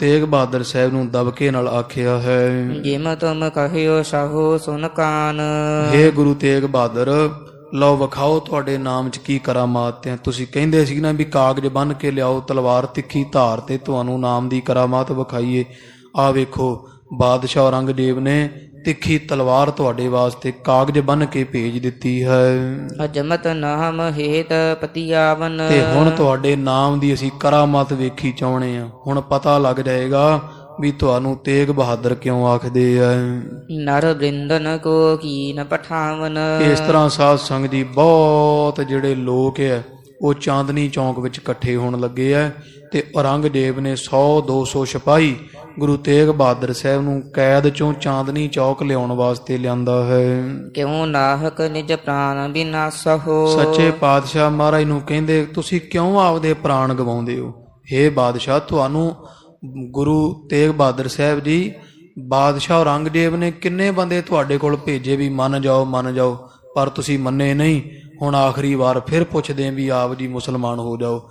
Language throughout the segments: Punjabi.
ਤੇਗ ਬਹਾਦਰ ਸਾਹਿਬ ਨੂੰ ਦਬਕੇ ਨਾਲ ਆਖਿਆ ਹੈ। ਜਿਮ ਤੁਮ ਕਹਿਓ ਸਾਹੋ ਸੁਨ ਕਾਨ। ਹੇ ਗੁਰੂ ਤੇਗ ਬਹਾਦਰ ਲਓ ਵਿਖਾਓ ਤੁਹਾਡੇ ਨਾਮ 'ਚ ਕੀ ਕਰਾਮਾਤ ਹੈ। ਤੁਸੀਂ ਕਹਿੰਦੇ ਸੀ ਨਾ ਵੀ ਕਾਗਜ਼ ਬੰਨ ਕੇ ਲਿਆਓ ਤਲਵਾਰ ਤਿੱਖੀ ਧਾਰ ਤੇ ਤੁਹਾਨੂੰ ਨਾਮ ਦੀ ਕਰਾਮਾਤ ਵਿਖਾਈਏ। ਆ ਵੇਖੋ ਬਾਦਸ਼ਾਹ ਔਰੰਗਜ਼ੇਬ ਨੇ ਤਿੱਖੀ ਤਲਵਾਰ ਤੁਹਾਡੇ ਵਾਸਤੇ ਕਾਗਜ਼ ਬੰਨ ਕੇ ਭੇਜ ਦਿੱਤੀ ਹੈ। ਅਜਮਤ ਨਾਮ ਹੇਤ ਪਤੀਆਵਨ। ਤੇ ਹੁਣ ਤੁਹਾਡੇ ਨਾਮ ਦੀ ਅਸੀਂ ਕਰਾਮਾਤ ਵੇਖੀ ਚਾਹੁੰਦੇ ਆ ਹੁਣ ਪਤਾ ਲੱਗ ਜਾਏਗਾ ਵੀ ਤੁਹਾਨੂੰ ਤੇਗ ਬਹਾਦਰ ਕਿਉਂ ਆਖਦੇ ਆ। ਨਰ ਬ੍ਰਿੰਦਨ ਕੋ ਕੀਨ ਪਠਾਵਨ। ਇਸ ਤਰ੍ਹਾਂ ਸਾਧ ਸੰਗਤ ਜੀ ਬਹੁਤ ਜਿਹੜੇ ਲੋਕ ਹੈ ਉਹ ਚਾਂਦਨੀ ਚੌਂਕ ਵਿੱਚ ਇਕੱਠੇ ਹੋਣ ਲੱਗੇ ਆ ਤੇ ਔਰੰਗਜ਼ੇਬ ਨੇ 100 200 ਸਿਪਾਹੀ ਗੁਰੂ ਤੇਗ ਬਹਾਦਰ ਸਾਹਿਬ ਨੂੰ ਕੈਦ ਚੋਂ ਚਾਂਦਨੀ ਚੌਕ ਲਿਆਉਣ ਵਾਸਤੇ ਲਿਆਂਦਾ ਹੈ। ਕਿਉ ਨਾਹਕ ਨਿਜ ਪ੍ਰਾਨ ਬਿਨਾਸਹੁ ਸੱਚੇ ਪਾਤਸ਼ਾਹ ਮਹਾਰਾਜ ਨੂੰ ਕਹਿੰਦੇ ਤੁਸੀਂ ਕਿਉਂ ਆਪਦੇ ਪ੍ਰਾਣ ਗਵਾਉਂਦੇ ਹੋ? हे ਬਾਦਸ਼ਾਹ ਤੁਹਾਨੂੰ ਗੁਰੂ ਤੇਗ ਬਹਾਦਰ ਸਾਹਿਬ ਜੀ ਬਾਦਸ਼ਾਹ ਔਰੰਗਜ਼ੇਬ ਨੇ ਕਿੰਨੇ ਬੰਦੇ ਤੁਹਾਡੇ ਕੋਲ ਭੇਜੇ ਵੀ ਮੰਨ ਜਾਓ ਮੰਨ ਜਾਓ ਪਰ ਤੁਸੀਂ ਮੰਨੇ ਨਹੀਂ। ਹੁਣ ਆਖਰੀ ਵਾਰ ਫਿਰ ਪੁੱਛਦੇ ਵੀ ਆਪ ਜੀ ਮੁਸਲਮਾਨ ਹੋ ਜਾਓ।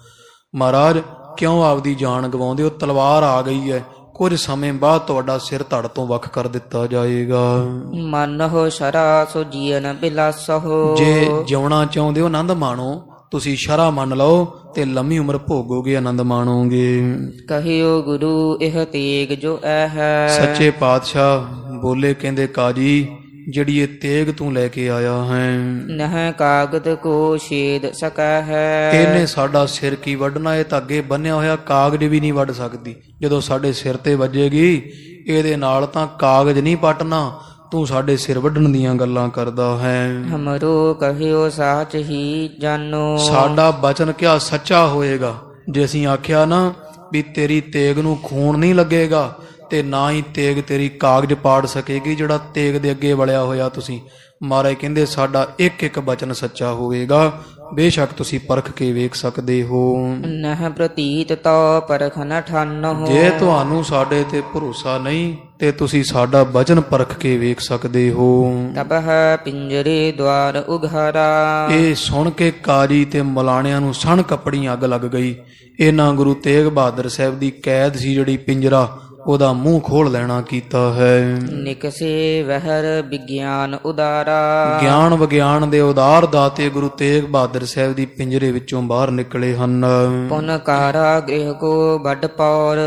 ਮਹਾਰਾਜ ਕਿਉਂ ਆਪਦੀ ਜਾਨ ਗਵਾਉਂਦੇ ਹੋ? ਤਲਵਾਰ ਆ ਗਈ ਹੈ। ਕੁਝ ਸਮੇਂ ਬਾਅਦ ਤੁਹਾਡਾ ਸਿਰ ਧੜ ਤੋਂ ਵੱਖ ਕਰ ਦਿੱਤਾ ਜਾਏਗਾ। ਮਨ ਹੋ ਸ਼ਰਾ ਸੋ ਜੀਵਨ ਬਿਲਾਸਹੁ। ਜੇ ਜਿਉਣਾ ਚਾਹੁੰਦੇ ਹੋ ਆਨੰਦ ਮਾਣੋ ਤੁਸੀਂ ਸ਼ਰਾ ਮੰਨ ਲਓ ਤੇ ਲੰਮੀ ਉਮਰ ਭੋਗੋਗੇ ਆਨੰਦ ਮਾਣੋਗੇ। ਕਹਿਓ ਗੁਰੂ ਇਹ ਤੇਗ ਜੋ ਐ ਹੈ। ਸੱਚੇ ਪਾਤਸ਼ਾਹ ਬੋਲੇ ਕਹਿੰਦੇ ਕਾਜੀ ਜਿਹੜੀ ਇਹ ਤੇਗ ਤੂੰ ਲੈ ਕੇ ਆਇਆ ਹੈ। ਨਹ ਕਾਗਦ ਕੋ ਛੇਦ ਸਕੈ ਹੈ। ਇਹਨੇ ਸਾਡਾ ਸਿਰ ਕੀ ਵੱਢਣਾ? ਇਹ ਤਾਂ ਅੱਗੇ ਬੰਨਿਆ ਹੋਇਆ ਕਾਗਜ਼ ਵੀ ਨਹੀਂ ਵੱਢ ਸਕਦੀ। ਜਦੋਂ ਸਾਡੇ ਸਿਰ ਤੇ ਵੱਜੇਗੀ ਇਹਦੇ ਨਾਲ ਤਾਂ ਕਾਗਜ਼ ਨਹੀਂ ਪਟਣਾ। ਤੂੰ ਸਾਡੇ ਸਿਰ ਵੱਢਣ ਦੀਆਂ ਗੱਲਾਂ ਕਰਦਾ ਹੈ। ਹਮਰੋ ਕਹਿਓ ਸਾਚ ਹੀ ਜਾਨੋ। ਸਾਡਾ ਬਚਨ ਕਿਆ ਸੱਚਾ ਹੋਏਗਾ? ਜੇ ਅਸੀਂ ਆਖਿਆ ਨਾ ਵੀ ਤੇਰੀ ਤੇਗ ਨੂੰ ਖੂਨ ਨਹੀਂ ਲੱਗੇਗਾ ਤੇ ਨਾ ਹੀ ਤੇਗ ਤੇਰੀ ਕਾਗਜ਼ ਪਾੜ ਸਕੇਗੀ ਜਿਹੜਾ ਤੇਗ ਦੇ ਅੱਗੇ ਵਲਿਆ ਹੋਇਆ ਤੁਸੀਂ। ਮਹਾਰਾਜ ਕਹਿੰਦੇ ਸਾਡਾ ਇੱਕ ਇੱਕ ਬਚਨ ਸੱਚਾ ਹੋਵੇਗਾ। ਬੇਸ਼ੱਕ ਤੁਸੀਂ ਪਰਖ ਕੇ ਵੇਖ ਸਕਦੇ ਹੋ। ਨਹ ਪ੍ਰਤੀਤ ਤੋ ਪਰਖਨ ਠਾਨਹੁ ਜੇ ਤੁਹਾਨੂੰ ਸਾਡੇ ਤੇ ਭਰੋਸਾ ਨਹੀਂ ਤੇ ਤੁਸੀਂ ਸਾਡਾ ਬਚਨ ਪਰਖ ਕੇ ਵੇਖ ਸਕਦੇ ਹੋ। ਤਬਹ ਪਿੰਜਰੇ ਦਵਾਰ ਉਘਾਰਾ। ਇਹ ਸੁਣ ਕੇ ਕਾਜੀ ਤੇ ਮਲਾਣਿਆਂ ਨੂੰ ਸਣ ਕੱਪੜੀ ਅੱਗ ਲੱਗ ਗਈ। ਇਹਨਾਂ ਗੁਰੂ ਤੇਗ ਬਹਾਦਰ ਸਾਹਿਬ ਦੀ ਕੈਦ ਸੀ ਜਿਹੜੀ ਪਿੰਜਰਾ ਉਹਦਾ ਮੂੰਹ ਖੋਲ ਲੈਣਾ ਕੀਤਾ ਹੈ। ਨਿਕਸੇ ਵਹਿਰ ਵਿਗਿਆਨ ਉਦਾਰਾ। ਗਿਆਨ ਵਿਗਿਆਨ ਦੇ ਉਦਾਰ ਦਾਤੇ ਗੁਰੂ ਤੇਗ ਬਹਾਦਰ ਸਾਹਿਬ ਦੀ ਪਿੰਜਰੇ ਵਿੱਚੋਂ ਬਾਹਰ ਨਿਕਲੇ ਹਨ। ਪੁਨ ਕਾਰਾ ਗ੍ਰਹਿ ਕੋ ਵੱਡ ਪੌਰ।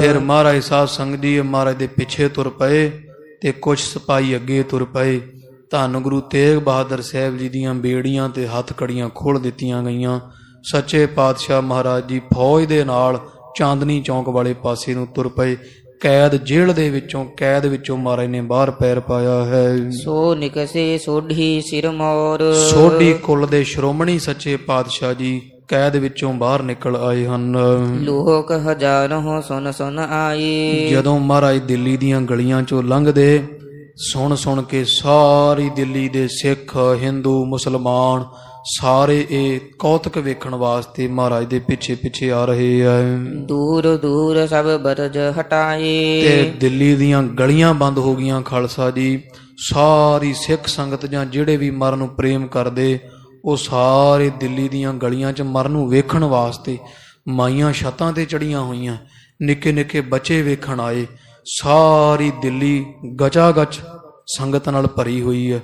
ਫਿਰ ਮਹਾਰਾਜ ਸਾਹਿਬ ਸੰਗ ਜੀ ਮਹਾਰਾਜ ਦੇ ਪਿੱਛੇ ਤੁਰ ਪਏ ਤੇ ਕੁਝ ਸਿਪਾਹੀ ਅੱਗੇ ਤੁਰ ਪਏ। ਧੰਨ ਗੁਰੂ ਤੇਗ ਬਹਾਦਰ ਸਾਹਿਬ ਜੀ ਦੀਆਂ ਬੇੜੀਆਂ ਤੇ ਹੱਥ ਕੜੀਆਂ ਖੋਲ ਦਿੱਤੀਆਂ ਗਈਆਂ। ਸੱਚੇ ਪਾਤਸ਼ਾਹ ਮਹਾਰਾਜ ਜੀ ਫੌਜ ਦੇ ਨਾਲ ਚਾਂਦਨੀ ਚੌਂਕ ਵਾਲੇ ਪਾਸੇ ਨੂੰ ਤੁਰ ਪਏ। ਕੈਦ ਜੇਲ੍ਹ ਦੇ ਵਿੱਚੋਂ ਕੈਦ ਵਿੱਚੋਂ ਮਹਾਰਾਜ ਨੇ ਬਾਹਰ ਪੈਰ ਪਾਇਆ ਹੈ। ਸੋ ਨਿਕਸੇ ਸੋਢੀ ਸਿਰ ਮੋਰ। ਸੋਢੀ ਕੁੱਲ ਦੇ ਸ਼੍ਰੋਮਣੀ ਸੱਚੇ ਪਾਤਸ਼ਾਹ ਜੀ ਕੈਦ ਵਿੱਚੋਂ ਬਾਹਰ ਨਿਕਲ ਆਏ ਹਨ। ਲੋਕ ਹਜ਼ਾਰਾਂ ਸੁਨ ਸੁਨ ਆਏ। ਜਦੋਂ ਮਹਾਰਾਜ ਦਿੱਲੀ ਦੀਆਂ ਗਲੀਆਂ ਚੋਂ ਲੰਘਦੇ ਸੁਣ ਸੁਣ ਕੇ ਸਾਰੀ ਦਿੱਲੀ ਦੇ ਸਿੱਖ ਹਿੰਦੂ ਮੁਸਲਮਾਨ ਸਾਰੇ ਇਹ ਕੌਤਕ ਵੇਖਣ ਵਾਸਤੇ ਮਹਾਰਾਜ ਦੇ ਪਿੱਛੇ ਪਿੱਛੇ ਆ ਰਹੇ ਆ ਦੂਰ ਦੂਰ ਸਭ ਬਰਜ ਹਟਾਏ। ਤੇ ਦਿੱਲੀ ਦੀਆਂ ਗਲੀਆਂ ਬੰਦ ਹੋ ਗਈਆਂ ਖਾਲਸਾ ਜੀ। ਸਾਰੀ ਸਿੱਖ ਸੰਗਤ ਜਾਂ ਜਿਹੜੇ ਵੀ ਮਰਨ ਨੂੰ ਪ੍ਰੇਮ ਕਰਦੇ ਉਹ ਸਾਰੇ ਦਿੱਲੀ ਦੀਆਂ ਗਲੀਆਂ 'ਚ ਮਰਨ ਨੂੰ ਵੇਖਣ ਵਾਸਤੇ ਮਾਈਆਂ ਛੱਤਾਂ ਤੇ ਚੜੀਆਂ ਹੋਈਆਂ ਨਿੱਕੇ ਨਿੱਕੇ ਬੱਚੇ ਵੇਖਣ ਆਏ। ਸਾਰੀ ਦਿੱਲੀ ਗਚਾ ਗਚ ਸੰਗਤ ਨਾਲ ਭਰੀ ਹੋਈ ਹੈ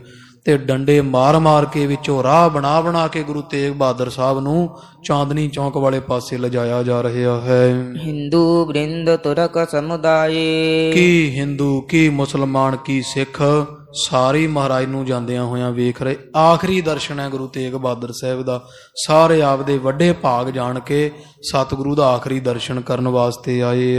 ਤੇ ਡੰਡੇ ਮਾਰ-ਮਾਰ ਕੇ ਵਿੱਚੋਂ ਰਾਹ ਬਣਾ ਬਣਾ ਕੇ ਗੁਰੂ ਤੇਗ ਬਹਾਦਰ ਸਾਹਿਬ ਨੂੰ ਚਾਂਦਨੀ ਚੌਂਕ ਵਾਲੇ ਪਾਸੇ ਲਿਜਾਇਆ ਜਾ ਰਿਹਾ ਹੈ। ਹਿੰਦੂ ਬ੍ਰਿੰਦ ਤੁਰਕ ਸਮੁਦਾਏ। ਕੀ ਹਿੰਦੂ ਕੀ ਮੁਸਲਮਾਨ ਕੀ ਸਿੱਖ ਸਾਰੇ ਮਹਾਰਾਜ ਨੂੰ ਜਾਂਦਿਆਂ ਹੋਇਆਂ ਵੇਖ ਰਹੇ। ਆਖਰੀ ਦਰਸ਼ਨ ਹੈ ਗੁਰੂ ਤੇਗ ਬਹਾਦਰ ਸਾਹਿਬ ਦਾ। ਸਾਰੇ ਆਪਦੇ ਵੱਡੇ ਭਾਗ ਜਾਣ ਕੇ ਸਤਿਗੁਰੂ ਦਾ ਆਖਰੀ ਦਰਸ਼ਨ ਕਰਨ ਵਾਸਤੇ ਆਏ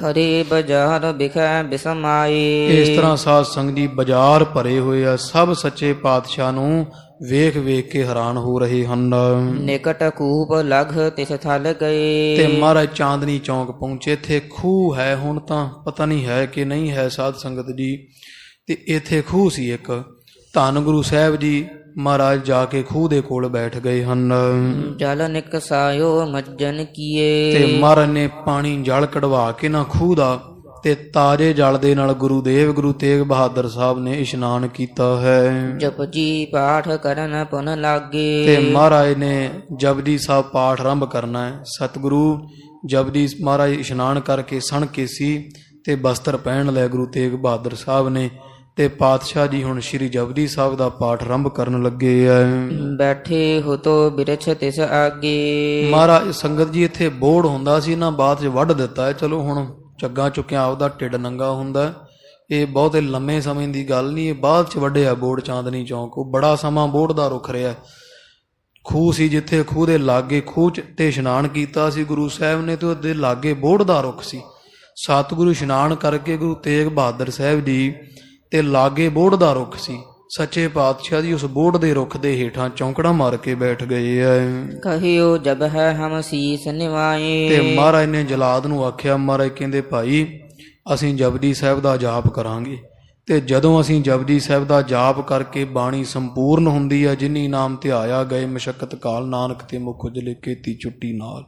ਖਰੇ ਬਾਜ਼ਾਰ ਬਿਖੈ ਬਿਸਮਾਏ ਇਸ ਤਰ੍ਹਾਂ ਸਾਧ ਸੰਗਤ ਜੀ ਬਾਜ਼ਾਰ ਭਰੇ ਹੋਏ ਆ। ਸਭ ਸੱਚੇ ਪਾਤਸ਼ਾਹ ਨੂੰ ਵੇਖ ਵੇਖ ਕੇ ਹੈਰਾਨ ਹੋ ਰਹੇ ਹਨ। ਨਿਕਟ ਕੂਪ ਲਗ ਤਿਸ ਥਲ ਤੇ ਗਏ ਮਹਾਰਾਜ ਚਾਂਦਨੀ ਚੌਂਕ ਪਹੁੰਚੇ। ਇੱਥੇ ਖੂਹ ਹੈ ਹੁਣ ਤਾਂ ਪਤਾ ਨਹੀਂ ਹੈ ਕਿ ਨਹੀਂ ਹੈ ਸਾਧ ਸੰਗਤ ਜੀ। ਤੇ ਇੱਥੇ ਖੂਹ ਸੀ ਇੱਕ। ਧੰਨ ਗੁਰੂ ਸਾਹਿਬ ਜੀ ਮਹਾਰਾਜ ਜਾ ਕੇ ਖੂਹ ਦੇ ਕੋਲ ਬੈਠ ਗਏ ਹਨ। ਜਲ ਨਿਕਸਾਇਓ ਮੱਜਨ ਕੀਏ। ਤੇ ਮਹਾਰਾਜ ਨੇ ਪਾਣੀ ਜਲ ਕਢਵਾ ਕੇ ਨਾ ਖੂਹ ਦਾ ਤੇ ਤਾਜ਼ੇ ਜਲ ਦੇ ਨਾਲ ਗੁਰੂ ਦੇਵ ਗੁਰੂ ਤੇਗ ਬਹਾਦਰ ਸਾਹਿਬ ਨੇ ਇਸ਼ਨਾਨ ਕੀਤਾ ਹੈ। ਜਪਜੀ ਪਾਠ ਕਰਨ ਪੁਨ ਤੇ ਲਾਗੇ ਮਹਾਰਾਜ ਨੇ ਜਪਜੀ ਸਾਹਿਬ ਪਾਠ ਆਰੰਭ ਕਰਨਾ ਹੈ। ਸਤਿਗੁਰੂ ਜਪਜੀ ਮਹਾਰਾਜ ਇਸ਼ਨਾਨ ਕਰਕੇ ਸਣ ਕੇ ਸੀ ਤੇ ਬਸਤਰ ਪਹਿਨ ਲਿਆ ਗੁਰੂ ਤੇਗ ਬਹਾਦਰ ਸਾਹਿਬ ਨੇ। ਤੇ ਪਾਤਸ਼ਾਹ ਜੀ ਹੁਣ ਸ੍ਰੀ ਜਪਜੀ ਸਾਹਿਬ ਦਾ ਪਾਠ ਆਰੰਭ ਕਰਨ ਲੱਗੇ ਐ। ਬੈਠੇ ਹੋ ਤੋ ਬਿਰਛ ਤਿਸ ਆਗੇ। ਮਹਾਰਾਜ ਸੰਗਤ ਜੀ ਇੱਥੇ ਬੋੜ ਹੁੰਦਾ ਸੀ ਨਾ ਬਾਅਦ ਚ ਵੱਢ ਦਿੱਤਾ ਹੈ ਚਲੋ ਹੁਣ ਚੱਗਾ ਚੁੱਕਿਆ ਆਪਦਾ ਢਿੱਡ ਨੰਗਾ ਹੁੰਦਾ। ਇਹ ਬਹੁਤੇ ਲੰਮੇ ਸਮੇਂ ਦੀ ਗੱਲ ਨਹੀਂ ਇਹ ਬਾਅਦ ਚ ਵੱਢਿਆ ਬੋੜ ਚਾਂਦਨੀ ਚੌਂਕ। ਉਹ ਬੜਾ ਸਮਾਂ ਬੋੜ ਦਾ ਰੁਖ ਰਿਹਾ ਖੂਹ ਸੀ ਜਿੱਥੇ ਖੂਹ ਦੇ ਲਾਗੇ ਖੂਹ ਚ ਤੇ ਇਸ਼ਨਾਨ ਕੀਤਾ ਸੀ ਗੁਰੂ ਸਾਹਿਬ ਨੇ ਤੇ ਉਹਦੇ ਲਾਗੇ ਬੋੜ ਦਾ ਰੁਖ ਸੀ। ਸਤਿਗੁਰੂ ਇਸ਼ਨਾਨ ਕਰਕੇ ਗੁਰੂ ਤੇਗ ਬਹਾਦਰ ਸਾਹਿਬ ਜੀ ਤੇ ਲਾਗੇ ਬੋੜ ਦਾ ਰੁਖ ਸੀ। ਸੱਚੇ ਪਾਤਸ਼ਾਹ ਜੀ ਉਸ ਬੋੜ ਦੇ ਰੁਖ ਦੇ ਹੇਠਾਂ ਚੌਂਕੜਾ ਮਾਰ ਕੇ ਬੈਠ ਗਏ ਐ। ਕਹਿਓ ਜਬ ਹੈ ਹਮ ਸੀਸ ਨਿਵਾਏ। ਤੇ ਮਹਾਰਾਜ ਨੇ ਜਲਾਦ ਨੂੰ ਆਖਿਆ ਮਹਾਰਾਜ ਕਹਿੰਦੇ ਭਾਈ ਅਸੀਂ ਜਪਜੀ ਸਾਹਿਬ ਦਾ ਜਾਪ ਕਰਾਂਗੇ। ਤੇ ਜਦੋਂ ਅਸੀਂ ਜਪਜੀ ਸਾਹਿਬ ਦਾ ਜਾਪ ਕਰਕੇ ਬਾਣੀ ਸੰਪੂਰਨ ਹੁੰਦੀ ਹੈ ਜਿਨੀ ਨਾਮ ਧਿਆਇਆ ਗਏ ਮਸ਼ਕਤ ਕਾਲ ਨਾਨਕ ਤੇ ਮੁਖ ਉਜਲੇ ਕੀਤੀ ਛੁੱਟੀ ਨਾਲ।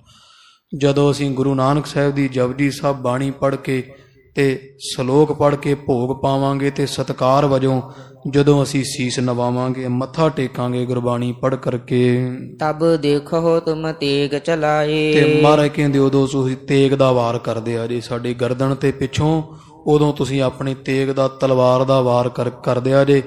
ਜਦੋਂ ਅਸੀਂ ਗੁਰੂ ਨਾਨਕ ਸਾਹਿਬ ਦੀ ਜਪਜੀ ਸਾਹਿਬ ਬਾਣੀ ਪੜ੍ਹ ਕੇ ਤੇ ਸ਼ਲੋਕ ਪੜ੍ਹ ਕੇ ਭੋਗ ਪਾਵਾਂਗੇ ਤੇ ਸਤਕਾਰ ਵਜੋਂ ਜਦੋਂ ਅਸੀਂ ਸੀਸ ਨਵਾਵਾਂਗੇ ਮੱਥਾ ਟੇਕਾਂਗੇ ਗੁਰਬਾਣੀ ਪੜ੍ਹ ਕਰਕੇ। ਤਬ ਦੇਖੋ ਤੁਮ ਤੇਗ ਚਲਾਏ। ਤੇ ਮਹਾਰਾਜ ਕਹਿੰਦੇ ਉਦੋਂ ਤੁਸੀਂ ਤੇਗ ਦਾ ਵਾਰ ਕਰਦੇ ਆ ਜੀ। ਸਾਡੀ ਗਰਦਨ ਤੇ ਪਿੱਛੋਂ ਉਦੋਂ ਤੁਸੀਂ ਆਪਣੀ ਤੇਗ ਦਾ ਤਲਵਾਰ ਦਾ ਵਾਰ ਕਰ ਕਰਦੇ ਆ ਜੇ।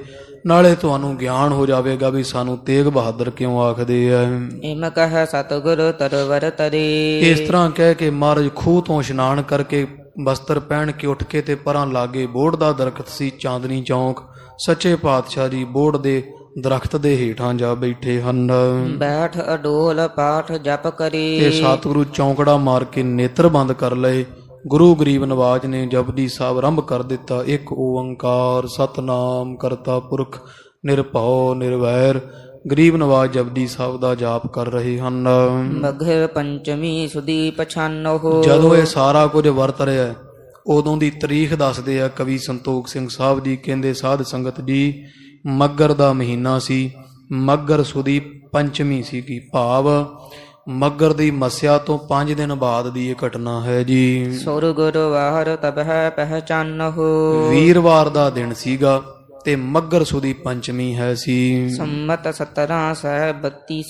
ਨਾਲੇ ਤੁਹਾਨੂੰ ਗਿਆਨ ਹੋ ਜਾਵੇਗਾ ਵੀ ਸਾਨੂੰ ਤੇਗ ਬਹਾਦਰ ਕਿਉਂ ਆਖਦੇ ਆ। ਇਮ ਕਹ ਸਤਗੁਰ ਤਰਵਰ ਤਰੇ। ਇਸ ਤਰ੍ਹਾਂ ਕਹਿ ਕੇ ਮਹਾਰਾਜ ਖੂਹ ਤੋਂ ਇਸ਼ਨਾਨ ਕਰਕੇ ਬਸਤਰ ਪਹਿਨ ਕੇ ਉੱਠ ਕੇ ਤੇ ਪਰਾਂ ਲਾਗੇ ਬੋੜ ਦਾ ਦਰਖਤ ਸੀ ਚਾਂਦਨੀ ਚੌਂਕ। ਸੱਚੇ ਪਾਤਸ਼ਾਹ ਜੀ ਬੋੜ ਦੇ ਦਰਖਤ ਦੇ ਹੇਠਾਂ ਜਾ ਬੈਠੇ ਹਨ। ਬੈਠ ਅਡੋਲ ਪਾਠ ਜਪ ਤੇ ਕਰੀ ਸਤਿਗੁਰੂ ਚੌਂਕੜਾ ਮਾਰ ਕੇ ਨੇਤਰ ਬੰਦ ਕਰ ਲਏ। ਗੁਰੂ ਗਰੀਬ ਨਵਾਜ ਨੇ ਜਪਜੀ ਸਾਹਿਬ ਆਰੰਭ ਕਰ ਦਿੱਤਾ। ਇੱਕ ਓੰਕਾਰ ਸਤਨਾਮ ਕਰਤਾ ਪੁਰਖ ਨਿਰਭਉ ਨਿਰਵੈਰ। ਗਰੀਬ ਨਵਾਜ ਜਪਜੀ ਸਾਹਿਬ ਦਾ ਜਾਪ ਕਰ ਰਹੇ ਹਨ। ਮਘਰ ਪੰਚਮੀ ਸੁਦੀ ਪਛਾਨੋ ਜਦੋਂ ਇਹ ਸਾਰਾ ਕੁਝ ਵਰਤ ਰਿਹਾ ਹੈ, ਉਦੋਂ ਦੀ ਤਰੀਖ ਦੱਸਦੇ ਆ ਕਵੀ ਸੰਤੋਖ ਸਿੰਘ ਸਾਹਿਬ ਜੀ ਕਹਿੰਦੇ ਸਾਧ ਸੰਗਤ ਜੀ ਮੱਗਰ ਦਾ ਮਹੀਨਾ ਸੀ ਮੱਗਰ ਸੁਦੀ ਪੰਚਮੀ ਸੀ ਕੀ ਭਾਵ ਮੱਗਰ ਦੀ ਮਸਿਆ ਤੋਂ 5 ਦਿਨ ਬਾਅਦ ਦੀ ਇਹ ਘਟਨਾ ਹੈ ਜੀ। ਸੁਰ ਗੁਰਵਾਰ ਤਬ ਹੈ ਪਹਿਚਾਨੋ ਵੀਰਵਾਰ ਦਾ ਦਿਨ ਸੀਗਾ ਤੇ ਮੱਗਰ ਸੁਦੀ ਪੰਚਮੀ ਹੈ ਸੀ। ਸੰਮਤ 17 ਸਹਿ 32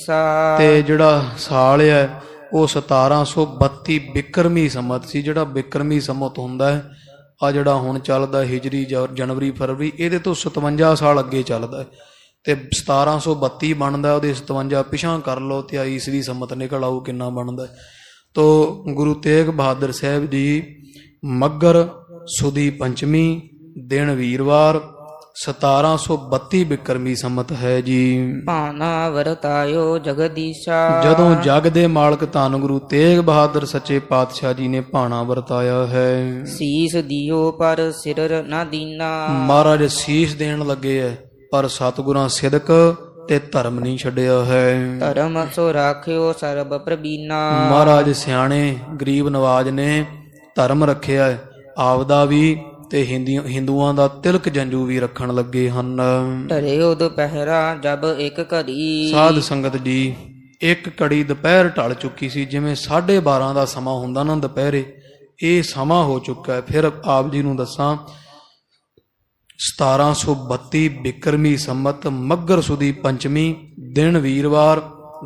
ਤੇ ਜਿਹੜਾ ਸਾਲ ਹੈ ਉਹ 1732 ਬਿਕਰਮੀ ਸੰਮਤ ਸੀ। ਜਿਹੜਾ ਬਿਕਰਮੀ ਸੰਮਤ ਹੁੰਦਾ ਹੈ ਆ ਜਿਹੜਾ ਹੁਣ ਚੱਲਦਾ ਹਿਜਰੀ ਜਨਵਰੀ ਫਰਵਰੀ ਇਹਦੇ ਤੋਂ 57 ਸਾਲ ਅੱਗੇ ਚੱਲਦਾ ਹੈ। ਤੇ 1732 ਬਣਦਾ ਉਹਦੇ 57 ਪਿਛਾਂ ਕਰ ਲਓ ਤੇ ਆ ਈਸਵੀ ਸੰਮਤ ਨਿਕਲ ਆਊ ਕਿੰਨਾ ਬਣਦਾ। ਤੋ ਗੁਰੂ ਤੇਗ ਬਹਾਦਰ ਸਾਹਿਬ ਜੀ ਮੱਗਰ ਸੁਦੀ ਪੰਚਮੀ ਦਿਨ ਵੀਰਵਾਰ 1732 ਬਿਕਰਮੀ ਸੰਮਤ ਹੈ ਜੀ। ਭਾਨਾ ਵਰਤਾਇਓ ਜਗਦੀਸ਼ਾ। ਜਦੋਂ ਜਗ ਦੇ ਮਾਲਕ ਧੰਨ ਗੁਰੂ ਤੇਗ ਬਹਾਦਰ ਸੱਚੇ ਪਾਤਸ਼ਾਹ ਜੀ ਨੇ ਭਾਣਾ ਵਰਤਾਇਆ ਹੈ। ਸੀਸ ਦਿਓ ਪਰ ਸਿਰ ਨਾ ਦੀਨਾ। ਮਹਾਰਾਜ ਸੀਸ ਦੇਣ ਲੱਗੇ ਐ ਪਰ ਸਤਿਗੁਰਾਂ ਸਿਦਕ ਤੇ ਧਰਮ ਨਹੀਂ ਛੱਡਿਆ ਹੈ। ਧਰਮ ਸੋ ਰਾਖਿਓ ਸਰਬ ਪ੍ਰਬੀਨਾ। ਮਹਾਰਾਜ ਸਿਆਣੇ ਗਰੀਬ ਨਵਾਜ ਨੇ ਧਰਮ ਰੱਖਿਆ ਹੈ, ਆਪਦਾ ਵੀ ਤੇ ਹਿੰਦੀ- ਹਿੰਦੂਆਂ ਦਾ ਤਿਲਕ ਜੰਜੂ ਵੀ ਰੱਖਣ ਲੱਗੇ ਹਨ। ਟਰਿਓ ਦੁਪਹਿਰਾ ਜਬ ਇੱਕ ਘੜੀ। ਸਾਧ ਸੰਗਤ ਜੀ ਇੱਕ ਕੜੀ ਦੁਪਹਿਰ ਢਲ ਚੁੱਕੀ ਸੀ ਜਿਵੇਂ 12:30 ਦਾ ਸਮਾਂ ਹੁੰਦਾ ਨਾ ਦੁਪਹਿਰੇ ਇਹ ਸਮਾਂ ਹੋ ਚੁੱਕਾ ਹੈ। ਫਿਰ ਆਪ ਜੀ ਨੂੰ ਦੱਸਾਂ 1732 ਬਿਕਰਮੀ ਸੰਮਤ ਮੱਗਰ ਸੁਦੀ ਪੰਚਮੀ ਦਿਨ ਵੀਰਵਾਰ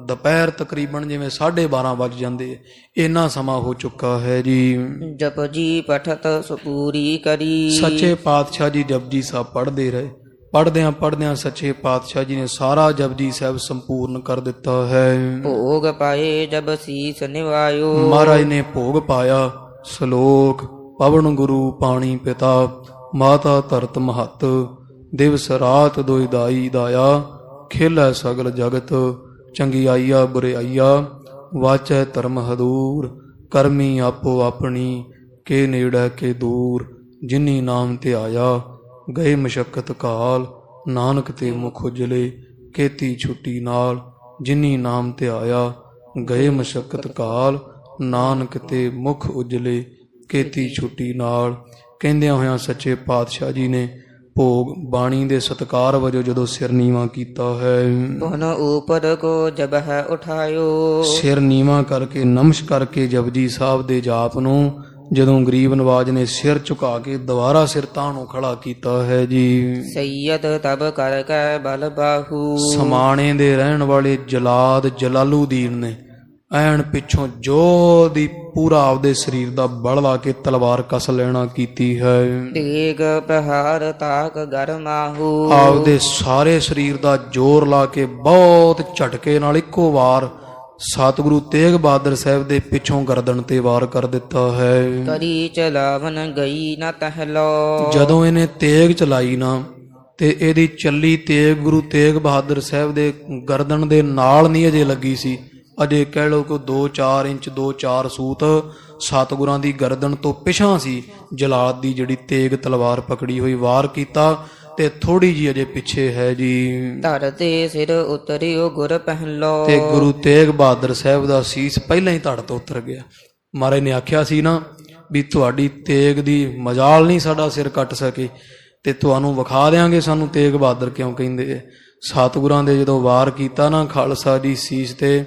ਦੁਪਹਿਰ ਤਕਰੀਬਨ ਜਿਵੇਂ 12:30 ਵੱਜ ਜਾਂਦੇ ਇੰਨਾ ਸਮਾਂ ਹੋ ਚੁੱਕਾ ਹੈ ਜੀ। ਜਪ ਜੀ ਪਠਤ ਸੁਪੂਰੀ ਕਰੀ। ਸੱਚੇ ਪਾਤਸ਼ਾਹ ਜੀ ਜਪਜੀ ਸਾਹਿਬ ਪੜ੍ਹਦੇ ਰਹੇ। ਪੜ੍ਹਦਿਆਂ ਪੜ੍ਹਦਿਆਂ ਸੱਚੇ ਪਾਤਸ਼ਾਹ ਜੀ ਨੇ ਸਾਰਾ ਜਪਜੀ ਸਾਹਿਬ ਸੰਪੂਰਨ ਕਰ ਦਿੱਤਾ ਹੈ। ਭੋਗ ਪਾਏ ਜਬ ਸੀਸ ਨਿਵਾਇਓ। ਮਹਾਰਾਜ ਨੇ ਭੋਗ ਪਾਇਆ। ਸ਼ਲੋਕ ਪਵਨ ਗੁਰੂ ਪਾਣੀ ਪਿਤਾ ਮਾਤਾ ਧਰਤ ਮਹਤ ਦਿਵਸ ਰਾਤ ਦੁਇ ਦਾਈ ਦਾਇਆ ਖੇਲੈ ਸਗਲ ਜਗਤ ਚੰਗਿਆਈਆ ਬੁਰਿਆਈਆ ਵਾਚੈ ਧਰਮ ਹਦੂਰ, ਕਰਮੀ ਆਪੋ ਆਪਣੀ, ਕੇ ਨੇੜੇ ਕੇ ਦੂਰ, ਜਿਨੀ ਨਾਮ ਤੇ ਆਇਆ, ਗਏ ਮਸ਼ਕਤ ਕਾਲ, ਨਾਨਕ ਤੇ ਮੁਖ ਉਜਲੇ, ਕੀਤੀ ਛੁੱਟੀ ਨਾਲ, ਜਿਨੀ ਨਾਮ ਤੇ ਆਇਆ, ਗਏ ਮਸ਼ਕਤ ਕਾਲ, ਨਾਨਕ ਤੇ ਮੁਖ ਉਜਲੇ, ਕੀਤੀ ਛੁੱਟੀ ਨਾਲ, ਕਹਿੰਦਿਆਂ ਹੋਇਆਂ ਸੱਚੇ ਪਾਤਸ਼ਾਹ ਜੀ ਨੇ ਭੋਗ ਬਾਣੀ ਦੇ ਸਤਕਾਰ ਵਜੋਂ ਜਦੋਂ ਸਿਰ ਨੀਵਾ ਕੀਤਾ ਹੈ। ਪੁਨ ਉਪਰ ਕੋ ਜਬ ਹੈ ਉਠਾਇਓ। ਸਿਰ ਨੀਵਾ ਕਰਕੇ ਨਮਸ਼ ਕਰਕੇ ਜਪਜੀ ਸਾਹਿਬ ਦੇ ਜਾਪ ਨੂੰ ਜਦੋਂ ਗਰੀਬ ਨਵਾਜ ਨੇ ਸਿਰ ਝੁਕਾ ਕੇ ਦੁਬਾਰਾ ਸਿਰ ਤਾਂ ਨੂੰ ਖੜਾ ਕੀਤਾ ਹੈ ਜੀ। ਸੈਯਦ ਤਬ ਕਰ ਕੈ ਬਲ ਬਾਹੂ। ਸਮਾਣੇ ਦੇ ਰਹਿਣ ਵਾਲੇ ਜਲਾਦ ਜਲਾਲੂਦੀਨ ਨੇ ਐਨ ਪਿੱਛੋਂ ਜੋ ਦੀ ਪੂਰਾ ਆਪਦੇ ਸਰੀਰ ਦਾ ਬਲ ਲਾ ਕੇ ਤਲਵਾਰ ਕਸ ਲੈਣਾ ਕੀਤੀ ਹੈ। ਤੇਗ ਪ੍ਰਹਾਰ ਤਾਕ ਗਰਮਾਹੂ ਆਪਦੇ ਸਾਰੇ ਸਰੀਰ ਦਾ ਜ਼ੋਰ ਲਾ ਕੇ ਬਹੁਤ ਝਟਕੇ ਨਾਲ ਇੱਕੋ ਵਾਰ ਸਤਿਗੁਰੂ ਤੇਗ ਬਹਾਦਰ ਸਾਹਿਬ ਦੇ ਪਿੱਛੋਂ ਗਰਦਨ ਤੇ ਵਾਰ ਕਰ ਦਿੱਤਾ ਹੈ। ਕਰੀ ਚਲਾਵਨ ਗਈ ਨ ਤਹਲੋ। ਜਦੋਂ ਇਹਨੇ ਤੇਗ ਚਲਾਈ ਨਾ ਤੇ ਇਹਦੀ ਚੱਲੀ ਤੇਗ ਗੁਰੂ ਤੇਗ ਬਹਾਦਰ ਸਾਹਿਬ ਦੇ ਗਰਦਨ ਦੇ ਨਾਲ ਨਹੀਂ ਅਜੇ ਲੱਗੀ ਸੀ। ਅਜੇ ਕਹਿ ਲਓ ਕਿ 2-4 ਇੰਚ 2-4 ਸੂਤ ਸਤਿਗੁਰਾਂ ਦੀ ਗਰਦਨ ਤੋਂ ਪਿਛਾਂ ਸੀ ਜਲਾਦ ਦੀ ਜਿਹੜੀ ਤੇਗ ਤਲਵਾਰ ਪਕੜੀ ਹੋਈ ਵਾਰ ਕੀਤਾ ਤੇ ਥੋੜੀ ਜੀ ਅਜੇ ਪਿੱਛੇ ਹੈ ਜੀ। ਧਰ ਤੇ ਸਿਰ ਉਤਰਿਓ ਗੁਰ ਪਹਿਲੋ। ਤੇ ਗੁਰੂ ਤੇਗ ਬਹਾਦਰ ਸਾਹਿਬ ਦਾ ਸੀਸ ਪਹਿਲਾਂ ਹੀ ਧੜ ਤੋਂ ਉਤਰ ਗਿਆ। ਮਹਾਰਾਜ ਨੇ ਆਖਿਆ ਸੀ ਨਾ ਵੀ ਤੁਹਾਡੀ ਤੇਗ ਦੀ ਮਜਾਲ ਨਹੀਂ ਸਾਡਾ ਸਿਰ ਕੱਟ ਸਕੇ ਤੇ ਤੁਹਾਨੂੰ ਵਿਖਾ ਦੇਾਂਗੇ ਸਾਨੂੰ ਤੇਗ ਬਹਾਦਰ ਕਿਉਂ ਕਹਿੰਦੇ ਸਤਿਗੁਰਾਂ ਦੇ ਜਦੋਂ ਵਾਰ ਕੀਤਾ ਨਾ ਖਾਲਸਾ ਜੀ ਸੀਸ ਤੇ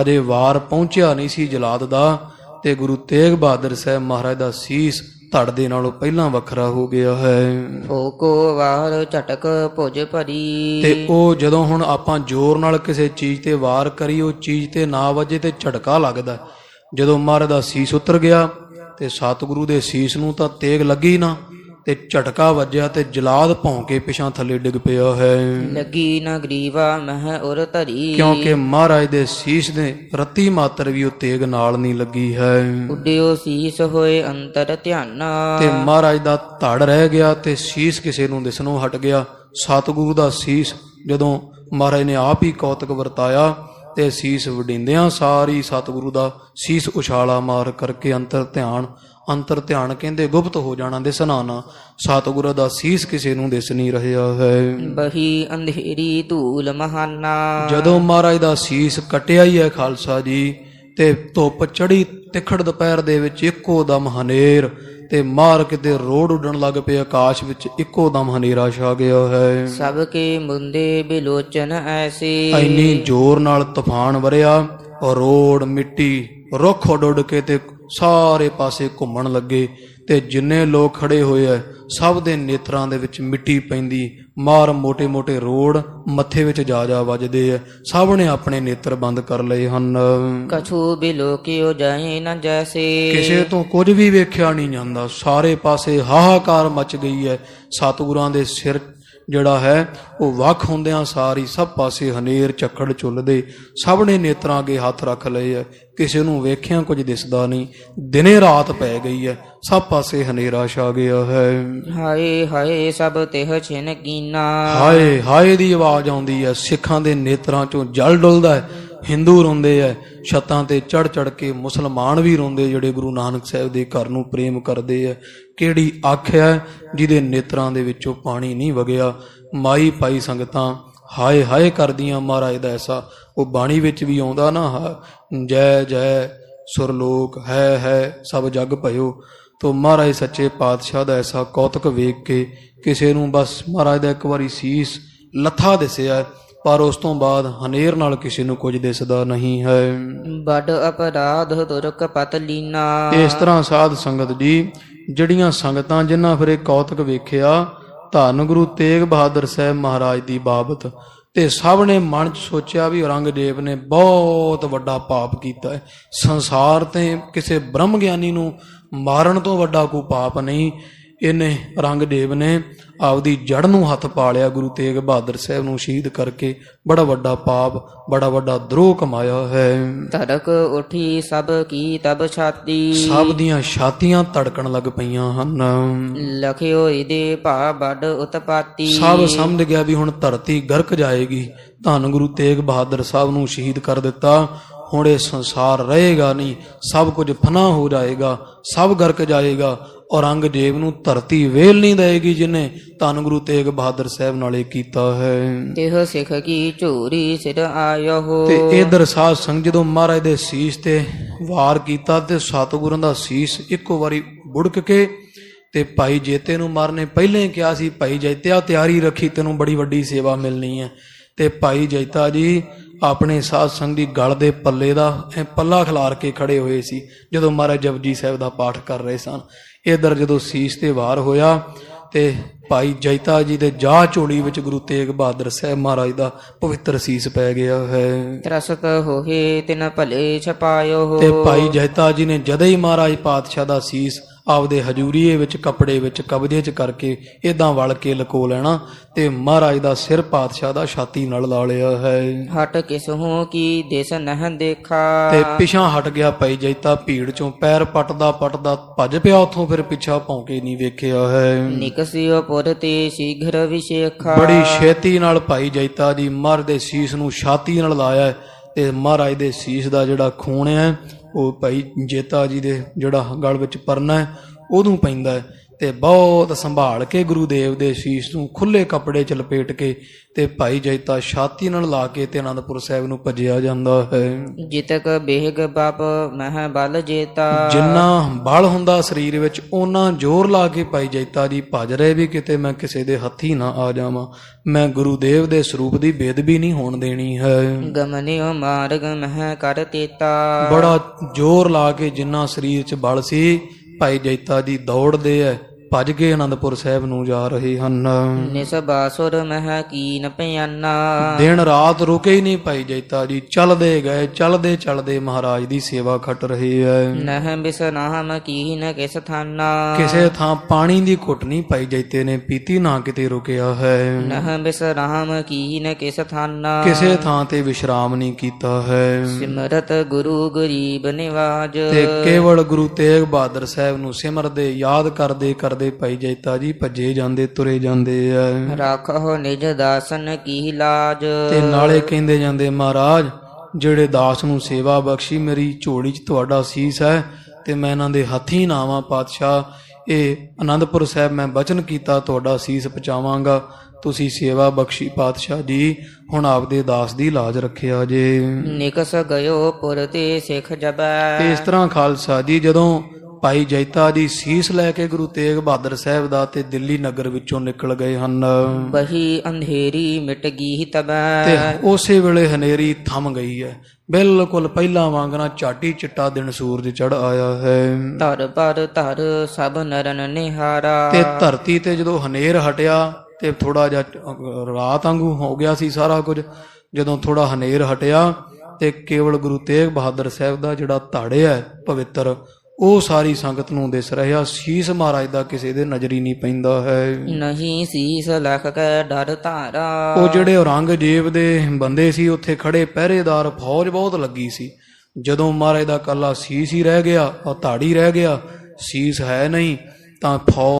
ਅਜੇ ਵਾਰ ਪਹੁੰਚਿਆ ਨਹੀਂ ਸੀ ਜਲਾਦ ਦਾ ਤੇ ਗੁਰੂ ਤੇਗ ਬਹਾਦਰ ਸਾਹਿਬ ਮਹਾਰਾਜ ਦਾ ਸੀਸ ਧੜ ਦੇ ਨਾਲੋਂ ਪਹਿਲਾਂ ਵੱਖਰਾ ਹੋ ਗਿਆ ਹੈ। ਫੋਕੋ ਵਾਰ ਝਟਕ ਭੁਜ ਭਰੀ। ਤੇ ਉਹ ਜਦੋਂ ਹੁਣ ਆਪਾਂ ਜ਼ੋਰ ਨਾਲ ਕਿਸੇ ਚੀਜ਼ ਤੇ ਵਾਰ ਕਰੀ ਉਹ ਚੀਜ਼ ਤੇ ਨਾ ਵੱਜੇ ਤੇ ਝਟਕਾ ਲੱਗਦਾ। ਜਦੋਂ ਮਹਾਰਾਜ ਦਾ ਸੀਸ ਉਤਰ ਗਿਆ ਤੇ ਸਤਿਗੁਰੂ ਦੇ ਸੀਸ ਨੂੰ ਤਾਂ ਤੇਗ ਲੱਗੀ ਨਾ। ਤੇ ਝਟਕਾ ਵੱਜਿਆ ਤੇ ਜਲਾਦ ਭੌਂਕੇ ਪਿਛਾਂ ਥੱਲੇ ਡਿੱਗ ਪਿਆ ਹੈ। ਲੱਗੀ ਨ ਗਰੀਵਾ ਮਹ ਉਰ ਧਰੀ। ਕਿਉਂਕਿ ਮਹਾਰਾਜ ਦੇ ਸੀਸ ਦੇ ਰਤੀ ਮਾਤਰ ਵੀ ਉਹ ਤੇਗ ਨਾਲ ਨਹੀਂ ਲੱਗੀ ਹੈ। ਉੱਡਿਓ ਸੀਸ ਹੋਏ ਅੰਤਰ ਧਿਆਨਾ। ਤੇ ਮਹਾਰਾਜ ਦਾ ਧੜ ਰਹਿ ਗਿਆ ਤੇ ਸੀਸ ਕਿਸੇ ਨੂੰ ਦਿਸਣੋਂ ਹਟ ਗਿਆ। ਸਤਿਗੁਰੂ ਦਾ ਸੀਸ ਜਦੋਂ ਮਹਾਰਾਜ ਨੇ ਆਪ ਹੀ ਕੌਤਕ ਵਰਤਾਇਆ ਤੇ ਸੀਸ ਵਡਿੰਦਿਆਂ ਸਾਰੀ ਸਤਿਗੁਰੂ ਦਾ ਸੀਸ ਉਛਾਲਾ ਮਾਰ ਕਰਕੇ ਅੰਤਰ ਧਿਆਨ ਅੰਤਰ ਧਿਆਨ ਕਹਿੰਦੇ ਗੁਪਤ ਹੋ ਜਾਣਾ ਦਿਸਣਾ ਨਾ ਸਤਿਗੁਰੂ ਦਾ ਸੀਸ ਕਿਸੇ ਨੂੰ ਦਿਸ ਨਹੀਂ ਰਿਹਾ ਹੈ। ਬਹੀ ਅੰਧੇਰੀ ਧੂਲ ਮਹਾਨਾ। ਜਦੋਂ ਮਹਾਰਾਜ ਦਾ ਸੀਸ ਕਟਿਆ ਹੀ ਹੈ ਖਾਲਸਾ ਜੀ ਤੇ ਧੁੱਪ ਚੜੀ ਤਿੱਖੜ ਦੁਪਹਿਰ ਦੇ ਵਿੱਚ ਇੱਕੋ ਦਮ ਹਨੇਰ ਤੇ ਮਾਰ ਕਿਤੇ ਰੋਡ ਉੱਡਣ ਲੱਗ ਪਏ ਆਕਾਸ਼ ਵਿੱਚ ਇੱਕੋ ਦਮ ਹਨੇਰਾ ਛਾ ਗਿਆ ਹੈ। ਸਭ ਕੇ ਮੁੰਦੇ ਬਿਲੋਚਨ ਐਸੇ। ਇੰਨੀ ਜ਼ੋਰ ਨਾਲ ਤੂਫਾਨ ਵਰਿਆ ਰੋਡ ਮਿੱਟੀ ਰੁੱਖ ਉੱਡ ਕੇ ਤੇ ਸਾਰੇ ਪਾਸੇ ਘੁੰਮਣ ਲੱਗੇ। ਤੇ ਜਿੰਨੇ ਲੋਕ ਖੜੇ ਹੋਏ ਐ ਸਭ ਦੇ ਨੇਤਰਾਂ ਦੇ ਵਿੱਚ ਮਿੱਟੀ ਪੈਂਦੀ ਮਾਰ ਮੋٹے-ਮੋٹے ਰੋੜ ਮੱਥੇ ਵਿੱਚ ਜਾ ਜਾ ਵੱਜਦੇ ਐ ਸਭ ਨੇ ਆਪਣੇ ਨੇਤਰ ਬੰਦ ਕਰ ਲਏ ਹਨ। ਕਛੂ ਵੀ ਲੋਕਿਓ ਜਾਏ ਨਾ ਜੈਸੇ। ਕਿਸੇ ਤੋਂ ਕੁਝ ਵੀ ਵੇਖਿਆ ਨਹੀਂ ਜਾਂਦਾ। ਸਾਰੇ ਪਾਸੇ ਹਾਹਾਕਾਰ ਮਚ ਗਈ ਹੈ। ਸਤਿਗੁਰਾਂ ਦੇ ਸਿਰ ਜਿਹੜਾ ਹੈ ਉਹ ਵੱਖ ਹੁੰਦਿਆਂ ਸਾਰੀ ਸਭ ਪਾਸੇ ਹਨੇਰ ਝੱਖੜ ਝੁੱਲਦੇ ਸਭ ਨੇ ਨੇਤਰਾਂ ਅੱਗੇ ਹੱਥ ਰੱਖ ਲਏ ਹੈ ਕਿਸੇ ਨੂੰ ਵੇਖਿਆ ਕੁਝ ਦਿਸਦਾ ਨਹੀਂ। ਦਿਨੇ ਰਾਤ ਪੈ ਗਈ ਹੈ ਸਭ ਪਾਸੇ ਹਨੇਰਾ ਛਾ ਗਿਆ ਹੈ। ਹਾਏ ਹਾਏ ਸਭ ਤਿਹ ਛਿਨ ਕੀਨਾ ਹਾਏ ਹਾਏ ਦੀ ਆਵਾਜ਼ ਆਉਂਦੀ ਹੈ ਸਿੱਖਾਂ ਦੇ ਨੇਤਰਾਂ ਚੋਂ ਜਲ ਡੁੱਲਦਾ ਹੈ ਹਿੰਦੂ ਰੋਂਦੇ ਐ, ਛੱਤਾਂ ਤੇ ਚੜ ਚੜ ਕੇ ਮੁਸਲਮਾਨ ਵੀ ਰੋਂਦੇ ਜਿਹੜੇ ਗੁਰੂ ਨਾਨਕ ਸਾਹਿਬ ਦੇ ਘਰ ਨੂੰ ਪ੍ਰੇਮ ਕਰਦੇ ਐ। ਕਿਹੜੀ ਅੱਖ ਹੈ ਜਿਹਦੇ ਨੇਤਰਾਂ ਦੇ ਵਿੱਚੋਂ ਪਾਣੀ ਨਹੀਂ ਵਗਿਆ। ਮਾਈ ਪਾਈ ਸੰਗਤਾਂ ਹਾਏ ਹਾਏ ਕਰਦੀਆਂ ਮਹਾਰਾਜ ਦਾ ਐਸਾ। ਉਹ ਬਾਣੀ ਵਿੱਚ ਵੀ ਆਉਂਦਾ ਨਾ ਹਾ- ਜੈ ਜੈ ਸੁਰਲੋਕ, ਹੈ ਹੈ ਸਭ ਜਗ ਭਇਓ। ਤੋ ਮਹਾਰਾਜ ਸੱਚੇ ਪਾਤਸ਼ਾਹ ਦਾ ਐਸਾ ਕੌਤਕ ਵੇਖ ਕੇ ਕਿਸੇ ਨੂੰ ਬਸ ਮਹਾਰਾਜ ਦਾ ਇੱਕ ਵਾਰੀ ਸੀਸ, ਲੱਥਾ ਦਿਸਿਆ। ਪਰ ਉਸ ਤੋਂ ਬਾਅਦ ਹਨੇਰ ਨਾਲ ਕਿਸੇ ਨੂੰ ਕੁਝ ਦਿਸਦਾ ਨਹੀਂ ਹੈ। ਬੜ ਅਪਰਾਧ ਤੁਰਕ ਪਤ ਲੀਨਾ। ਇਸ ਤਰ੍ਹਾਂ ਸਾਧ ਸੰਗਤ ਜੀ ਜਿਹੜੀਆਂ ਸੰਗਤਾਂ ਜਿਨ੍ਹਾਂ ਫਿਰ ਇਹ ਕੌਤਕ ਵੇਖਿਆ ਧੰਨ ਗੁਰੂ ਤੇਗ ਬਹਾਦਰ ਸਾਹਿਬ ਮਹਾਰਾਜ ਦੀ ਬਾਬਤ ਤੇ ਸਭ ਨੇ ਮਨ 'ਚ ਸੋਚਿਆ ਵੀ ਔਰੰਗਜ਼ੇਬ ਨੇ ਬਹੁਤ ਵੱਡਾ ਪਾਪ ਕੀਤਾ ਹੈ। ਸੰਸਾਰ ਤੇ ਕਿਸੇ ਬ੍ਰਹਮ ਗਿਆਨੀ ਨੂੰ ਮਾਰਨ ਤੋਂ ਵੱਡਾ ਕੋਈ ਪਾਪ ਨਹੀਂ ਇਹਨੇ ਔਰੰਗਜ਼ੇਬ ਨੇ ਆਪਦੀ ਜੜ ਨੂੰ ਹੱਥ ਪਾ ਲਿਆ ਗੁਰੂ ਤੇਗ ਬਹਾਦਰ ਸਾਹਿਬ ਨੂੰ ਸ਼ਹੀਦ ਕਰਕੇ ਬੜਾ ਵੱਡਾ ਪਾਪ ਬੜਾ ਵੱਡਾ ਦਰੋਹ ਕਮਾਇਆ ਹੈ। ਧੜਕ ਉਠੀ ਸਭ ਕੀ ਤਬ ਛਾਤੀ। ਸਭ ਦੀਆਂ ਛਾਤੀਆਂ ਧੜਕਣ ਲੱਗ ਪਈਆਂ ਹਨ। ਲਖਿਓ ਇਹਦੇ ਭਾ ਬੜ ਉਤਪਾਤੀ। ਸਭ ਸਮਝ ਗਿਆ ਵੀ ਹੁਣ ਧਰਤੀ ਗਰਕ ਜਾਏਗੀ। ਧੰਨ ਗੁਰੂ ਤੇਗ ਬਹਾਦਰ ਸਾਹਿਬ ਨੂੰ ਸ਼ਹੀਦ ਕਰ ਦਿੱਤਾ। ਹੁਣ ਇਹ ਸੰਸਾਰ ਰਹੇਗਾ ਨਹੀਂ ਸਭ ਕੁਝ ਫਨਾ ਹੋ ਜਾਏਗਾ ਸਭ ਗਰਕ ਜਾਏਗਾ। ਔਰੰਗਜ਼ੇਬ ਨੂੰ ਧਰਤੀ ਵੇਲ ਨਹੀਂ ਦੇਗੀ ਜਿਨੇ ਧੰਨ ਗੁਰੂ ਤੇਗ ਬਹਾਦਰ ਸਾਹਿਬ ਨਾਲ ਇਹ ਕੀਤਾ ਹੈ। ਤਿਹ ਸਿੱਖ ਕੀ ਝੂਰੀ ਸਿਰ ਆਇਓ ਤੇ ਇਧਰ ਸਾਧ ਸੰਗ ਜਦੋਂ ਮਹਾਰਾਜ ਦੇ ਸੀਸ ਤੇ ਵਾਰ ਕੀਤਾ ਤੇ ਸਤਿਗੁਰਾਂ ਦਾ ਸੀਸ ਇੱਕੋ ਵਾਰੀ ਬੁੜਕ ਕੇ ਤੇ ਭਾਈ ਜੇਤੇ ਨੂੰ ਮਾਰਨੇ ਪਹਿਲਾਂ ਹੀ ਕਿਹਾ ਸੀ ਭਾਈ ਜੈਤਿਆ ਤਿਆਰੀ ਰੱਖੀ ਤੈਨੂੰ ਬੜੀ ਵੱਡੀ ਸੇਵਾ ਮਿਲਣੀ ਹੈ। ਤੇ ਭਾਈ ਜੈਤਾ ਜੀ ਆਪਣੇ ਸਾਧ ਸੰਗ ਦੀ ਗਲ ਦੇ ਪੱਲੇ ਦਾ ਐਂ ਪੱਲਾ ਖਿਲਾਰ ਕੇ ਖੜੇ ਹੋਏ ਸੀ ਜਦੋਂ ਮਹਾਰਾਜ ਜਪਜੀ ਸਾਹਿਬ ਦਾ ਪਾਠ ਕਰ ਰਹੇ ਸਨ। ਇਧਰ ਜਦੋਂ ਸੀਸ ਤੇ ਵਾਰ ਹੋਇਆ ਤੇ ਭਾਈ ਜੈਤਾ ਜੀ ਦੇ ਜਾ ਝੋਲੀ ਵਿੱਚ ਗੁਰੂ ਤੇਗ ਬਹਾਦਰ ਸਾਹਿਬ ਮਹਾਰਾਜ ਦਾ ਪਵਿੱਤਰ ਸੀਸ ਪੈ ਗਿਆ ਹੈ। ਤਰਸਤ ਹੋਏ ਤਿਨ ਭਲੇ ਛਪਾਇਓ ਤੇ ਭਾਈ ਜੈਤਾ ਜੀ ਨੇ ਜਦੇ ਹੀ ਮਹਾਰਾਜ ਪਾਤਸ਼ਾਹ ਦਾ ਸੀਸ ਆਪਦੇ ਹਜੂਰੀਏ ਵਿੱਚ ਕੱਪੜੇ ਵਿੱਚ ਕਬਜ਼ੇ 'ਚ ਕਰਕੇ ਇਦਾਂ ਵਲ ਕੇ ਲਕੋ ਲੈਣਾ ਤੇ ਮਹਾਰਾਜ ਦਾ ਸਿਰ ਪਾਤਸ਼ਾਹ ਦਾ ਛਾਤੀ ਨਾਲ ਲਾ ਲਿਆ ਹੈ। ਹਟ ਕਿਸ ਹੂੰ ਕੀ ਦਿਸ ਨਹ ਦੇਖਾ? ਤੇ ਪਿਛਾਂ ਹਟ ਗਿਆ ਭਾਈ ਜੈਤਾ ਭੀੜ ਚੋਂ ਪੈਰ ਪਟਦਾ ਪਟਦਾ ਭੱਜ ਪਿਆ ਉੱਥੋਂ ਫਿਰ ਪਿੱਛਾ ਭੌਂਕੇ ਨਹੀਂ ਵੇਖਿਆ ਹੈ। ਨਿਕਸਿਓ ਪੁਰ ਤੇ ਸ਼ੀਘਰ ਵਿਸ਼ੇਖਾ। ਬੜੀ ਛੇਤੀ ਨਾਲ ਭਾਈ ਜੈਤਾ ਜੀ ਮਰ ਦੇ ਸੀਸ ਨੂੰ ਛਾਤੀ ਨਾਲ ਲਾਇਆ ਤੇ ਮਹਾਰਾਜ ਦੇ ਸੀਸ ਦਾ ਜਿਹੜਾ ਖੂਨ ਹੈ ਉਹ ਭਾਈ ਜੇਤਾ ਜੀ ਦੇ ਜਿਹੜਾ ਗਲ ਵਿੱਚ ਪਰਨਾ ਹੈ ਉਹਨੂੰ ਪੈਂਦਾ ਹੈ। ਤੇ ਬਹੁਤ ਸੰਭਾਲ ਕੇ ਗੁਰੂ ਦੇਵ ਦੇ ਸੀਸ ਨੂੰ ਖੁੱਲੇ ਕੱਪੜੇ ਚ ਲਪੇਟ ਕੇ ਤੇ ਭਾਈ ਜੈਤਾ ਛਾਤੀ ਨਾਲ ਲਾ ਕੇ ਤੇ ਆਨੰਦਪੁਰ ਸਾਹਿਬ ਨੂੰ ਭੱਜਿਆ ਜਾਂਦਾ ਹੈ। ਜਿਤਕ ਬੇਗ ਬਪ ਮਹ ਬਲ ਜੇਤਾ। ਜਿੰਨਾ ਬਲ ਹੁੰਦਾ ਸਰੀਰ ਵਿੱਚ ਉਹਨਾਂ ਜ਼ੋਰ ਲਾ ਕੇ ਭਾਈ ਜੈਤਾ ਜੀ ਭੱਜ ਰਹੇ ਵੀ ਕਿਤੇ ਮੈਂ ਕਿਸੇ ਦੇ ਹੱਥੀ ਨਾ ਆ ਜਾਵਾਂ। ਮੈਂ ਗੁਰੂ ਦੇਵ ਦੇ ਸਰੂਪ ਦੀ ਬੇਦਬੀ ਨਹੀਂ ਹੋਣ ਦੇਣੀ ਹੈ। ਗਮਨਿਓ ਮਾਰਗ ਮਹ ਕਰ ਤੇਤਾ। ਬੜਾ ਜ਼ੋਰ ਲਾ ਕੇ ਜਿੰਨਾ ਸਰੀਰ 'ਚ ਬਲ ਸੀ ਭਾਈ ਜੈਤਾ ਜੀ ਦੌੜਦੇ ਐ। ਭੱਜ ਕੇ ਆਨੰਦਪੁਰ ਸਾਹਿਬ ਨੂੰ ਜਾ ਰਹੇ ਹਨ। ਨਿਸ ਬਾਸੁਰ ਮਹ ਕੀਨ ਪਿਆਨਾ ਦਿਨ ਰਾਤ ਰੁਕੇ ਹੀ ਨਹੀਂ ਭਾਈ ਜੈਤਾ ਜੀ ਚੱਲਦੇ ਗਏ ਚੱਲਦੇ ਚੱਲਦੇ ਮਹਾਰਾਜ ਦੀ ਸੇਵਾ ਖੱਟ ਰਹੇ ਐ ਨਹ ਬਿਸਨਾਮ ਕੀਨ ਕਿਸ ਥਾਨਾ। ਕਿਸੇ ਥਾਂ ਪਾਣੀ ਦੀ ਘੁੱਟ ਨਹੀਂ ਭਾਈ ਜੈਤੇ ਨੇ ਪੀਤੀ ਨਾ ਕਿਤੇ ਰੁਕਿਆ ਹੈ। ਨਹ ਬਿਸਨਾਮ ਕੀਨ ਕਿਸ ਥਾਨਾ। ਕਿਸੇ ਥਾਂ ਤੇ ਵਿਸ਼ਰਾਮ ਨਹੀਂ ਕੀਤਾ ਹੈ। ਸਿਮਰਤ ਗੁਰੂ ਗਰੀਬ ਨਿਵਾਜ। ਤੇ ਕੇਵਲ ਗੁਰੂ ਤੇਗ ਬਹਾਦਰ ਸਾਹਿਬ ਨੂੰ ਸਿਮਰਦੇ ਯਾਦ ਕਰਦੇ ਕਰਦੇ ਭਾਈ ਜੈਤਾ ਜੀ ਭੱਜੇ ਜਾਂਦੇ ਤੁਰੇ ਜਾਂਦੇ ਆ ਰਾਖੋ ਨਿਜ ਦਾਸਨ ਕੀ ਲਾਜ। ਤੇ ਨਾਲੇ ਕਹਿੰਦੇ ਜਾਂਦੇ ਮਹਾਰਾਜ ਜਿਹੜੇ ਦਾਸ ਨੂੰ ਸੇਵਾ ਬਖਸ਼ੀ ਮੇਰੀ ਝੋਲੀ 'ਚ ਤੁਹਾਡਾ ਸੀਸ ਹੈ ਤੇ ਮੈਂ ਇਹਨਾਂ ਦੇ ਹੱਥੀ ਨਾਵਾਂ ਪਾਤਸ਼ਾਹ। ਇਹ ਆਨੰਦਪੁਰ ਸਾਹਿਬ ਮੈਂ ਬਚਨ ਕੀਤਾ ਤੁਹਾਡਾ ਸੀਸ ਪਹੁੰਚਾਵਾਂਗਾ। ਤੁਸੀਂ ਸੇਵਾ ਬਖਸ਼ੀ ਪਾਤਸ਼ਾਹ ਜੀ। ਹੁਣ ਆਪਦੇ ਦਾਸ ਦੀ ਲਾਜ ਰੱਖਿਆ ਜੇ। ਨਿਕਸ ਗਇਓ ਪੁਰ ਤੇ ਸਿੱਖ ਜਬੈ ਇਸ ਤਰ੍ਹਾਂ ਖਾਲਸਾ ਜੀ ਜਦੋਂ ਭਾਈ ਜੈਤਾ ਜੀ ਸੀਸ ਲੈ ਕੇ ਗੁਰੂ ਤੇਗ ਬਹਾਦਰ ਸਾਹਿਬ ਦਾ ਤੇ ਦਿੱਲੀ ਨਗਰ ਵਿੱਚੋਂ ਨਿਕਲ ਗਏ ਹਨ। ਬਹੀ ਅੰਧੇਰੀ ਮਿਟ ਗਈ ਤਬੈ। ਤੇ ਉਸੇ ਵੇਲੇ ਹਨੇਰੀ ਥੰਮ ਗਈ ਹੈ। ਬਿਲਕੁਲ ਪਹਿਲਾਂ ਵਾਂਗਣਾ ਝਾਟੀ ਚਿੱਟਾ ਦਿਨ ਸੂਰਜ ਚੜ ਆਇਆ ਹੈ। ਧਰ ਪਰ ਧਰ ਸਭ ਨਰਨ ਨਿਹਾਰਾ। ਤੇ ਧਰਤੀ ਤੇ ਜਦੋਂ ਹਨੇਰ ਹਟਿਆ ਤੇ ਥੋੜਾ ਜਿਹਾ ਰਾਤ ਵਾਂਗੂ ਹੋ ਗਿਆ ਸੀ ਸਾਰਾ ਕੁਝ। ਜਦੋਂ ਥੋੜਾ ਹਨੇਰ ਹਟਿਆ ਤੇ ਕੇਵਲ ਗੁਰੂ ਤੇਗ ਬਹਾਦਰ ਸਾਹਿਬ ਦਾ ਜਿਹੜਾ ਧੜ ਹੈ ਪਵਿੱਤਰ ਉਹ ਸਾਰੀ ਸੰਗਤ ਨੂੰ ਦਿਸ ਰਿਹਾ ਸੀਸ ਮਹਾਰਾਜ ਦਾ ਕਿਸੇ ਦੇ ਨਜ਼ਰੀ ਨਹੀਂ ਪੈਂਦਾ ਹੈ। ਨਹੀਂ ਸੀਸ ਲਖ ਕੇ ਡਰ ਧਾਰਾ। ਉਹ ਜਿਹੜੇ ਔਰੰਗਜ਼ੇਬ ਦੇ ਬੰਦੇ ਸੀ ਉੱਥੇ ਖੜੇ ਪਹਿਰੇਦਾਰ ਫੌਜ ਬਹੁਤ ਲੱਗੀ ਸੀ। ਜਦੋਂ ਮਹਾਰਾਜ ਦਾ ਕੱਲਾ ਸੀਸ ਹੀ ਰਹਿ ਗਿਆ ਉਹ ਧਾੜੀ ਰਹਿ ਗਿਆ ਸੀਸ ਹੈ ਨਹੀਂ ਤਾਂ ਫੌਜ